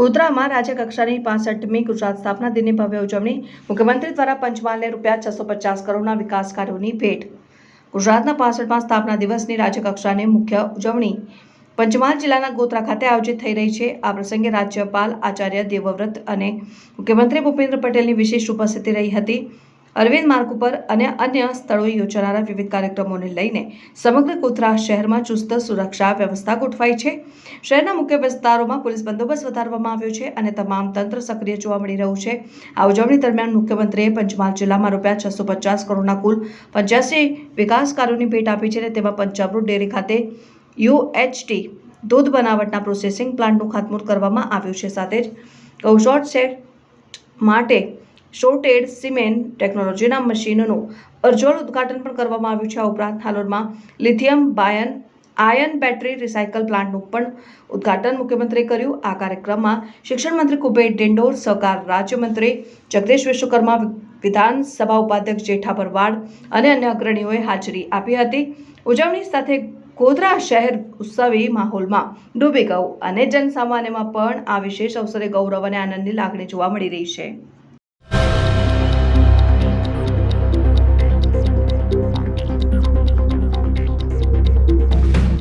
ગોધરામાં રાજ્યકક્ષાની પાસઠમી ગુજરાત સ્થાપના દિનની ભવ્ય ઉજવણી મુખ્યમંત્રી દ્વારા પંચમહાલને રૂપિયા છસો પચાસ કરોડના વિકાસ કાર્યોની ભેટ. ગુજરાતના પાસઠમાં સ્થાપના દિવસની રાજ્યકક્ષાની મુખ્ય ઉજવણી પંચમહાલ જિલ્લાના ગોધરા ખાતે આયોજિત થઈ રહી છે. આ પ્રસંગે રાજ્યપાલ આચાર્ય દેવવ્રત અને મુખ્યમંત્રી ભૂપેન્દ્ર પટેલની વિશેષ ઉપસ્થિતિ રહી હતી. અરવિંદ માર્ગ ઉપર અને અન્ય સ્થળોએ યોજાનારા વિવિધ કાર્યક્રમોને લઈને સમગ્ર કોથરા શહેરમાં ચુસ્ત સુરક્ષા વ્યવસ્થા ગોઠવાઈ છે. શહેરના મુખ્ય વિસ્તારોમાં પોલીસ બંદોબસ્ત વધારવામાં આવ્યો છે અને તમામ તંત્ર સક્રિય જોવા મળી રહ્યું છે. આ ઉજવણી દરમિયાન મુખ્યમંત્રીએ પંચમહાલ જિલ્લામાં રૂપિયા છસો પચાસ કરોડના કુલ પંચ્યાસી વિકાસ કાર્યોની ભેટ આપી છે અને તેમાં પંચાબરૂ ડેરી ખાતે યુએચટી દૂધ બનાવટના પ્રોસેસિંગ પ્લાન્ટનું ખાતમુહૂર્ત કરવામાં આવ્યું છે. સાથે જ ગૌશોટ સેટ માટે શોર્ટેડ સિમેન્ટ ટેકનોલોજીના મશીનનું અરજોડ ઉદ્ઘાટન પણ કરવામાં આવ્યું છે. આ ઉપરાંત હાલોરમાં લિથિયમ બાયન આયન બેટરી રિસાયકલ પ્લાન્ટનું પણ ઉદ્ઘાટન મુખ્યમંત્રીએ કર્યું. આ કાર્યક્રમમાં શિક્ષણ મંત્રી કુબેર ડિંડોર, સહકાર રાજ્યમંત્રી જગદીશ વિશ્વકર્મા, વિધાનસભા ઉપાધ્યક્ષ જેઠા ભરવાડ અને અન્ય અગ્રણીઓએ હાજરી આપી હતી. ઉજવણી સાથે ગોધરા શહેર ઉત્સવી માહોલમાં ડૂબી ગયું અને જનસામાન્યમાં પણ આ વિશેષ અવસરે ગૌરવ અને આનંદની લાગણી જોવા મળી રહી છે.